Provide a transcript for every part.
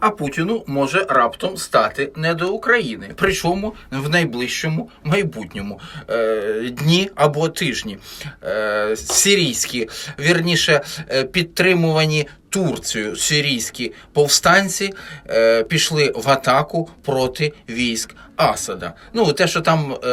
а Путіну може раптом стати не до України. Причому в найближчому майбутньому е, дні або тижні. Е, сирійські, вірніше, е, підтримувані Турцією сирійські повстанці е, пішли в атаку проти військ Асада. Ну, те, що там е,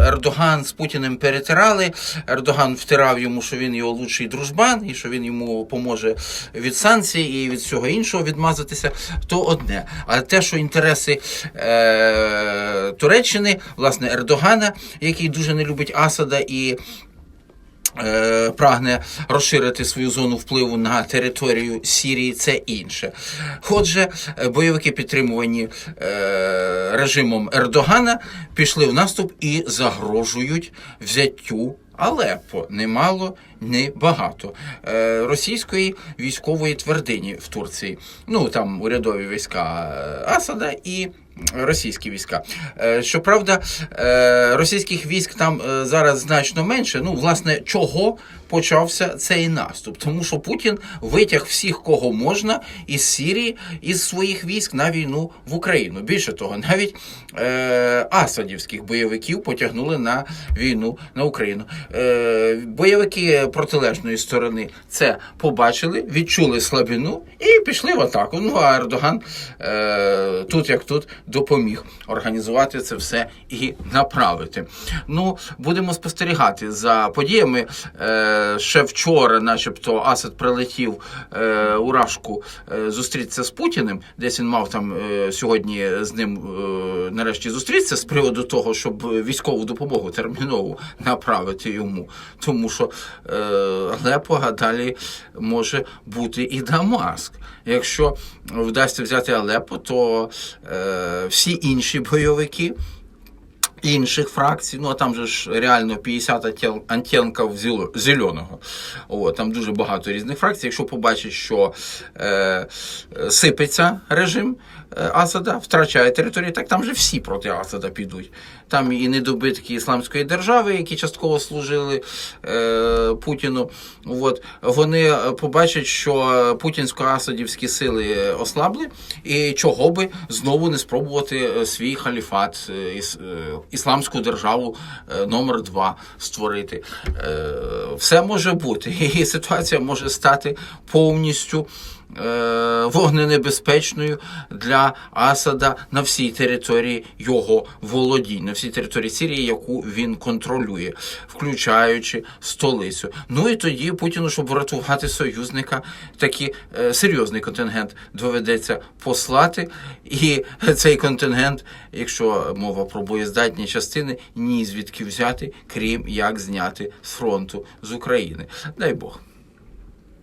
Ердоган з Путіним перетирали, Ердоган втирав йому, що він його лучший дружбан, і що він йому поможе від санкцій і від всього іншого відмазатися, то одне. А те, що інтереси е, Туреччини, власне, Ердогана, який дуже не любить Асада і прагне розширити свою зону впливу на територію Сірії, це інше. Отже, е, бойовики, підтримувані е, режимом Ердогана, пішли в наступ і загрожують взяттю. Алеппо немало, не багато е, російської військової твердині в Турції. Ну там урядові війська е, Асада і російські війська. Е, Щоправда, е, російських військ там е, зараз значно менше. Ну, власне, чого почався цей наступ? Тому що Путін витяг всіх, кого можна, із Сірії, із своїх військ на війну в Україну. Більше того, навіть асадівських бойовиків потягнули на війну на Україну. Бойовики протилежної сторони це побачили, відчули слабину і пішли в атаку. Ну а Ердоган тут як тут допоміг організувати це все і направити. Ну, будемо спостерігати за подіями. Е, ще вчора, начебто, Асад прилетів е, у Рашку е, зустрітися з Путіним. Десь він мав там е, сьогодні з ним е, нарешті зустрітися з приводу того, щоб військову допомогу термінову направити йому. Тому що е, Алепо, а далі може бути і Дамаск. Якщо вдасться взяти Алепо, то е, всі інші бойовики інших фракцій, ну а там же ж реально 50 антел- антенків зеленого. О, там дуже багато різних фракцій. Якщо побачить, що е, сипеться режим Асада, втрачає територію, так там же всі проти Асада підуть. Там і недобитки ісламської держави, які частково служили е, Путіну. От, вони е, побачать, що путінсько-асадівські сили ослабли, і чого би знову не спробувати е, свій халіфат, е, іс- е, ісламську державу е, номер 2 створити. Е, Все може бути, і ситуація може стати повністю. Е, Вогненебезпечною для Асада на всій території його володінь, на всій території Сирії, яку він контролює, включаючи столицю. Ну і тоді Путіну, щоб врятувати союзника, такий е, серйозний контингент доведеться послати. І цей контингент, якщо мова про боєздатні частини, ні звідки взяти, крім як зняти з фронту з України. Дай Бог.